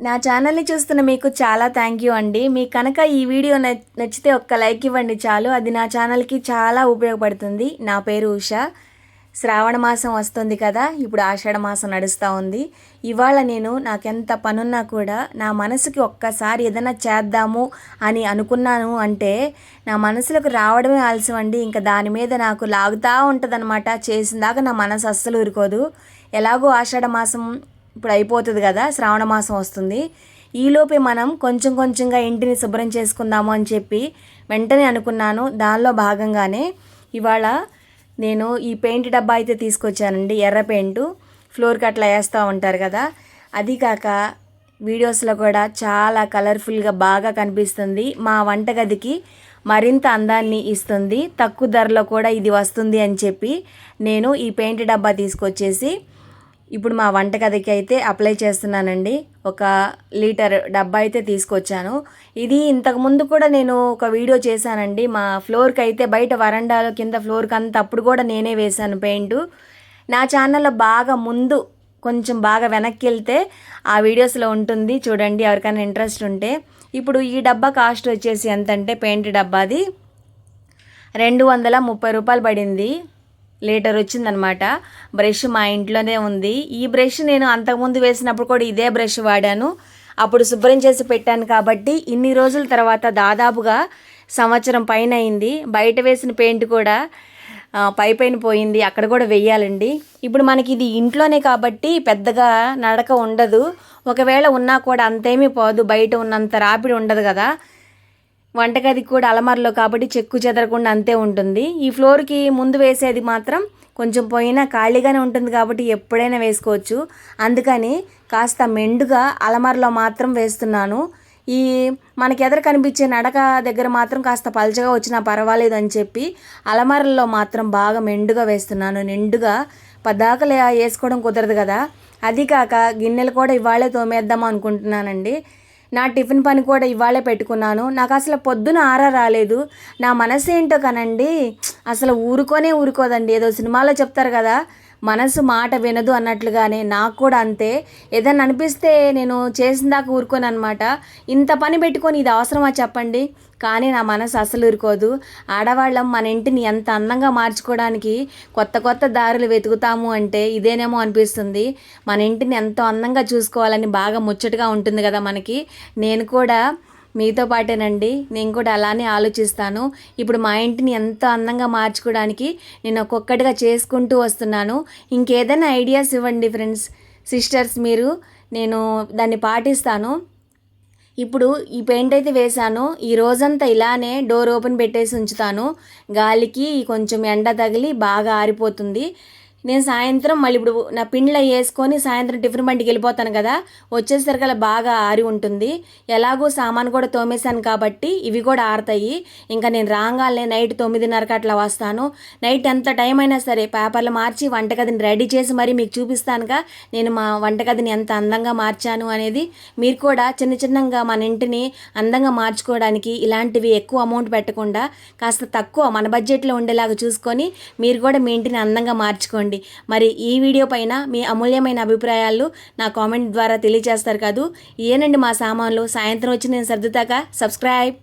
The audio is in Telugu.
నా ఛానల్ని చూస్తున్న మీకు చాలా థ్యాంక్ యూ అండి. మీ కనుక ఈ వీడియో నచ్చితే ఒక్క లైక్ ఇవ్వండి చాలు. అది నా ఛానల్కి చాలా ఉపయోగపడుతుంది. నా పేరు ఉష. శ్రావణ మాసం వస్తుంది కదా ఇప్పుడు ఆషాఢ మాసం నడుస్తూ ఉంది. ఇవాళ నేను నాకెంత పనున్నా కూడా నా మనసుకి ఒక్కసారి ఏదైనా చేద్దాము అని అనుకున్నాను అంటే నా మనసులోకి రావడమే ఆలస్యం అండి ఇంకా దాని మీద నాకు లాగుతూ ఉంటుందన్నమాట. చేసిన దాకా నా మనసు అస్సలు ఊరుకోదు. ఎలాగో ఆషాఢ మాసం ఇప్పుడు అయిపోతుంది కదా శ్రావణ మాసం వస్తుంది. ఈలోపే మనం కొంచెం కొంచెంగా ఇంటిని శుభ్రం చేసుకుందాము అని చెప్పి వెంటనే అనుకున్నాను. దానిలో భాగంగానే ఇవాళ నేను ఈ పెయింట్ డబ్బా అయితే తీసుకొచ్చానండి ఎర్ర పెయింటు. ఫ్లోర్కి అట్లా వేస్తూ ఉంటారు కదా అది కాక వీడియోస్లో కూడా చాలా కలర్ఫుల్గా బాగా కనిపిస్తుంది. మా వంటగదికి మరింత అందాన్ని ఇస్తుంది. తక్కువ ధరలో కూడా ఇది వస్తుంది అని చెప్పి నేను ఈ పెయింట్ డబ్బా తీసుకొచ్చేసి ఇప్పుడు మా వంటగదికి అయితే అప్లై చేస్తున్నానండి. ఒక లీటర్ డబ్బా అయితే తీసుకొచ్చాను. ఇది ఇంతకు ముందు కూడా నేను ఒక వీడియో చేశానండి. మా ఫ్లోర్కి అయితే బయట వరండాలో కింద ఫ్లోర్కి అంత అప్పుడు కూడా నేనే వేశాను పెయింట్. నా ఛానల్లో బాగా ముందు కొంచెం బాగా వెనక్కి వెళ్తే ఆ వీడియోస్లో ఉంటుంది. చూడండి ఎవరికైనా ఇంట్రెస్ట్ ఉంటే. ఇప్పుడు ఈ డబ్బా కాస్ట్ వచ్చేసి ఎంతంటే పెయింట్ డబ్బాది రెండు వందల ముప్పై రూపాయలు పడింది. లీటర్ వచ్చిందనమాట. బ్రష్ మా ఇంట్లోనే ఉంది. ఈ బ్రష్ నేను అంతకుముందు వేసినప్పుడు కూడా ఇదే బ్రష్ వాడాను. అప్పుడు శుభ్రం చేసి పెట్టాను కాబట్టి ఇన్ని రోజుల తర్వాత దాదాపుగా సంవత్సరం పైన అయింది. బయట వేసిన పెయింట్ కూడా పై పైన పోయింది. అక్కడ కూడా వెయ్యాలండి ఇప్పుడు మనకి ఇది ఇంట్లోనే కాబట్టి పెద్దగా నడక ఉండదు. ఒకవేళ ఉన్నా కూడా అంతేమీ పోదు. బయట ఉన్నంత రాపిడి ఉండదు కదా. వంటగది కూడా అలమారలో కాబట్టి చెక్కు చెదరకుండా అంతే ఉంటుంది. ఈ ఫ్లోర్కి ముందు వేసేది మాత్రం కొంచెం పోయినా ఖాళీగానే ఉంటుంది కాబట్టి ఎప్పుడైనా వేసుకోవచ్చు. అందుకని కాస్త మెండుగా అలమారలో మాత్రం వేస్తున్నాను. ఈ మనకి ఎదురు కనిపించే నడక దగ్గర మాత్రం కాస్త పలచగా వచ్చినా పర్వాలేదు అని చెప్పి అలమారల్లో మాత్రం బాగా మెండుగా వేస్తున్నాను. నిండుగా పద్దాకలు వేసుకోవడం కుదరదు కదా. అది కాక గిన్నెలు కూడా ఇవాళే తోమేద్దాం అనుకుంటున్నానండి. నా టిఫిన్ పని కూడా ఇవాళే పెట్టుకున్నాను. నాకు అసలు పొద్దున ఆరా రాలేదు. నా మనసు ఏంటో కనండి. అసలు ఊరుకోనే ఊరుకోదండి. ఏదో సినిమాలో చెప్తారు కదా మనసు మాట వినదు అన్నట్లుగానే నాకు కూడా అంతే. ఏదన్నా అనిపిస్తే నేను చేసిన దాకా ఊరుకోను అనమాట ఇంత పని పెట్టుకొని ఇది అవసరమా చెప్పండి? కానీ నా మనసు అసలు ఊరుకోదు. ఆడవాళ్ళం మన ఇంటిని ఎంత అందంగా మార్చుకోవడానికి కొత్త కొత్త దారులు వెతుకుతాము అంటే ఇదేనేమో అనిపిస్తుంది. మన ఇంటిని ఎంతో అందంగా చూసుకోవాలని బాగా ముచ్చటగా ఉంటుంది కదా మనకి. నేను కూడా మీతో పాటేనండి. నేను కూడా అలానే ఆలోచిస్తాను. ఇప్పుడు మా ఇంటిని ఎంతో అందంగా మార్చుకోవడానికి నేను ఒక్కొక్కటిగా చేసుకుంటూ వస్తున్నాను. ఇంకేదైనా ఐడియాస్ ఇవ్వండి ఫ్రెండ్స్. సిస్టర్స్ మీరు నేను దాన్ని పాటిస్తాను. ఇప్పుడు ఈ పెయింట్ అయితే వేశాను. ఈ రోజంతా ఇలానే డోర్ ఓపెన్ పెట్టేసి ఉంచుతాను. గాలికి కొంచెం ఎండ తగిలి బాగా ఆరిపోతుంది. నేను సాయంత్రం మళ్ళీ ఇప్పుడు నా పిండ్లు వేసుకొని సాయంత్రం టిఫిన్ బండికి వెళ్ళిపోతాను కదా వచ్చేసరికి అలా బాగా ఆరి ఉంటుంది. ఎలాగో సామాన్ కూడా తోమేశాను కాబట్టి ఇవి కూడా ఆరుతాయి. ఇంకా నేను రాగానే నైట్ తొమ్మిదిన్నరకు అట్లా వస్తాను. నైట్ ఎంత టైం అయినా సరే పేపర్లు మార్చి వంటగదిని రెడీ చేసి మరి మీకు చూపిస్తానుగా నేను మా వంటగదిని ఎంత అందంగా మార్చాను అనేది. మీరు కూడా చిన్న చిన్నగా మన ఇంటిని అందంగా మార్చుకోవడానికి ఇలాంటివి ఎక్కువ అమౌంట్ పెట్టకుండా కాస్త తక్కువ మన బడ్జెట్లో ఉండేలాగా చూసుకొని మీరు కూడా మీ ఇంటిని అందంగా మార్చుకోండి. మరి ఈ వీడియో పైన మీ అమూల్యమైన అభిప్రాయాలు నా కామెంట్ ద్వారా తెలియజేస్తారు కాదు. ఏనండి మా సామాన్లు? సాయంత్రం వచ్చి నేను సర్దుతాక సబ్స్క్రైబ్.